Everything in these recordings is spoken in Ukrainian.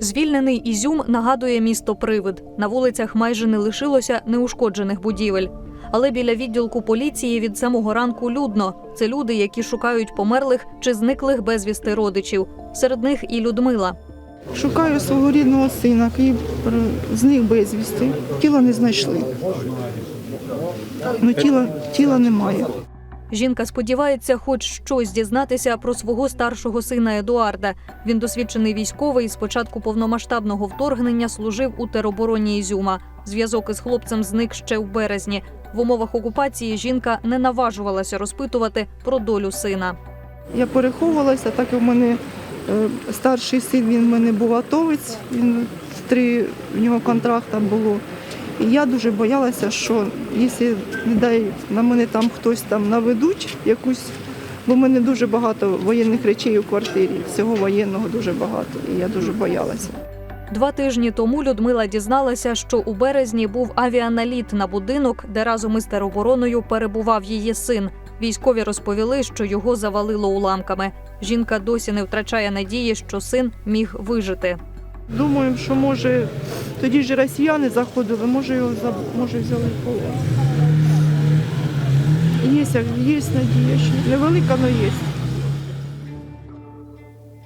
Звільнений Ізюм нагадує місто Привид. На вулицях майже не лишилося неушкоджених будівель. Але біля відділку поліції від самого ранку людно. Це люди, які шукають померлих чи зниклих безвісти родичів. Серед них і Людмила. Шукаю свого рідного сина, який зник безвісти. Тіла не знайшли. Ну, тіла, тіла немає. Жінка сподівається, хоч щось дізнатися про свого старшого сина Едуарда. Він досвідчений військовий. З початку повномасштабного вторгнення служив у теробороні Ізюма. Зв'язок із хлопцем зник ще в березні. В умовах окупації жінка не наважувалася розпитувати про долю сина. Я переховувалася, так як в мене е, старший син, він в мене був атовець, він три в нього контракта було. І я дуже боялася, що якщо не дай на мене там хтось там наведуть якусь, бо в мене дуже багато воєнних речей у квартирі, всього воєнного дуже багато. І я дуже боялася. Два тижні тому Людмила дізналася, що у березні був авіаналіт на будинок, де разом із теробороною перебував її син. Військові розповіли, що його завалило уламками. Жінка досі не втрачає надії, що син міг вижити. Думаємо, що може тоді ж росіяни заходили, може його може взяли в полон. Є, є надія, ще невелика, але є.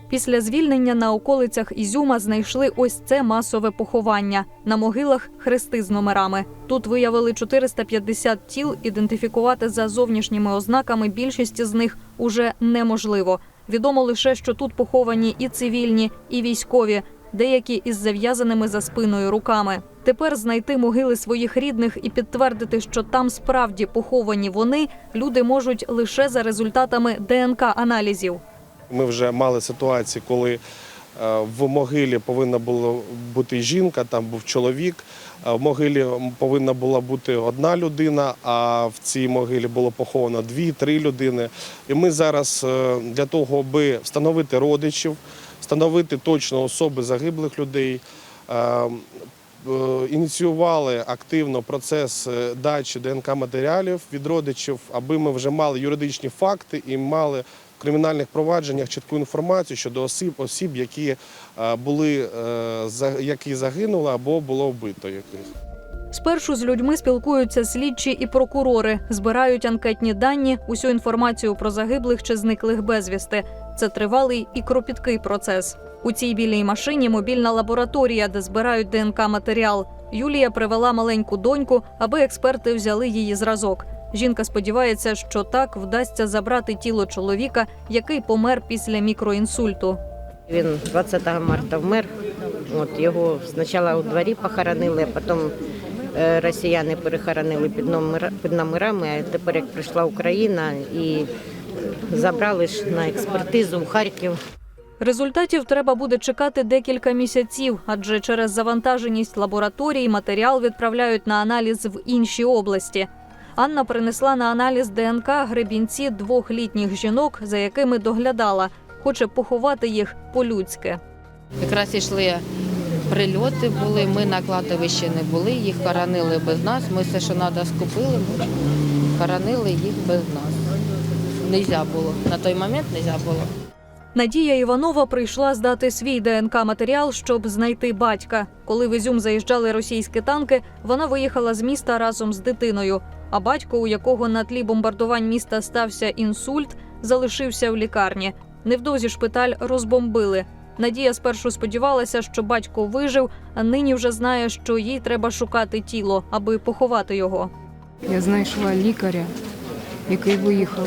Після звільнення на околицях Ізюма знайшли ось це масове поховання. На могилах хрести з номерами. Тут виявили 450 тіл. Ідентифікувати за зовнішніми ознаками більшість з них уже неможливо. Відомо лише, що тут поховані і цивільні, і військові, деякі із зав'язаними за спиною руками. Тепер знайти могили своїх рідних і підтвердити, що там справді поховані вони, люди можуть лише за результатами ДНК аналізів. Ми вже мали ситуації, коли е, в могилі повинна була бути жінка, там був чоловік. В могилі повинна була бути одна людина, а в цій могилі було поховано дві-три людини. І ми зараз е, для того, аби встановити родичів, встановити точно особи загиблих людей. е, е, Ініціювали активно процес е, дачі ДНК матеріалів від родичів, аби ми вже мали юридичні факти і мали в кримінальних провадженнях чітку інформацію щодо осіб, осіб які були які загинули або було вбито яких. Спершу з людьми спілкуються слідчі і прокурори, збирають анкетні дані, усю інформацію про загиблих чи зниклих безвісти. Це тривалий і кропіткий процес. У цій білій машині мобільна лабораторія, де збирають ДНК матеріал. Юлія привела маленьку доньку, аби експерти взяли її зразок. Жінка сподівається, що так вдасться забрати тіло чоловіка, який помер після мікроінсульту. Він 20 марта вмер. От його спочатку у дворі похоронили, а потім е, росіяни перехоронили під, номер, під номерами. А тепер, як прийшла Україна, і забрали ж на експертизу в Харків. Результатів треба буде чекати декілька місяців, адже через завантаженість лабораторій матеріал відправляють на аналіз в інші області. Анна принесла на аналіз ДНК гребінці двох літніх жінок, за якими доглядала. Хоче поховати їх по-людськи. Якраз йшли прильоти були, ми на кладовищі не були, їх хоронили без нас. Ми все, що треба, скупили, ми хоронили їх без нас. Нельзя було. На той момент нельзя було. Надія Іванова прийшла здати свій ДНК матеріал, щоб знайти батька. Коли в Ізюм заїжджали російські танки, вона виїхала з міста разом з дитиною. А батько, у якого на тлі бомбардувань міста стався інсульт, залишився в лікарні. Невдовзі шпиталь розбомбили. Надія спершу сподівалася, що батько вижив, а нині вже знає, що їй треба шукати тіло, аби поховати його. Я знайшла лікаря, який виїхав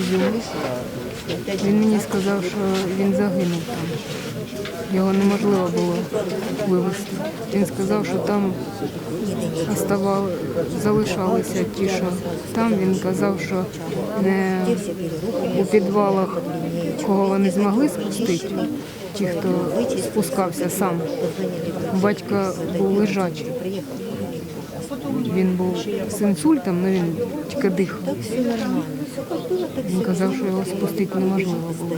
з Він мені сказав, що він загинув там. Його неможливо було вивезти. Він сказав, що там оставали, залишалися ті, що там. Він казав, що не у підвалах, кого вони змогли спустити, ті, хто спускався сам. Батько був лежачий. Він був з інсультом, але він тільки дихав. Він казав, що його спустити неможливо було.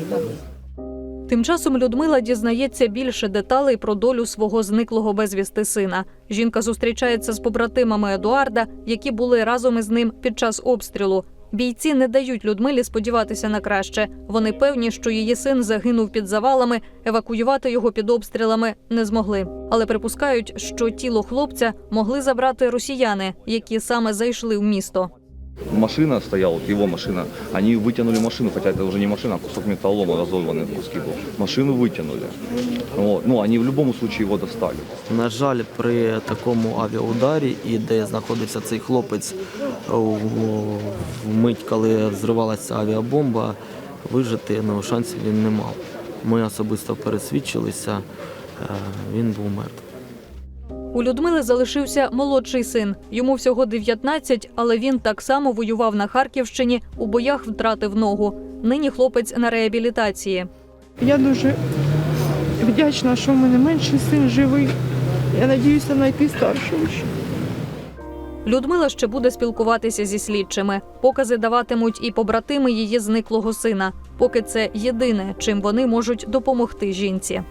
Тим часом Людмила дізнається більше деталей про долю свого зниклого безвісти сина. Жінка зустрічається з побратимами Едуарда, які були разом із ним під час обстрілу. Бійці не дають Людмилі сподіватися на краще. Вони певні, що її син загинув під завалами, евакуювати його під обстрілами не змогли. Але припускають, що тіло хлопця могли забрати росіяни, які саме зайшли в місто. Машина стояла, вот его машина. Они вытянули машину, хотя это уже не машина, а кусок металлолома разорванный в куски был. Машину вытянули. Вот. Ну, они в любом случае его достали. На жаль, при такому авіаударі, і де знаходився цей хлопець у- в мить, коли зривалася авіабомба, вижити ну, шансів він не мав. Ми особисто пересвідчилися, е, він був мертвий. У Людмили залишився молодший син. Йому всього 19, але він так само воював на Харківщині. У боях втратив ногу. Нині хлопець на реабілітації. Я дуже вдячна, що в мене менший син живий. Я надіюся знайти старшого. Людмила ще буде спілкуватися зі слідчими. Покази даватимуть і побратими її зниклого сина, поки це єдине, чим вони можуть допомогти жінці.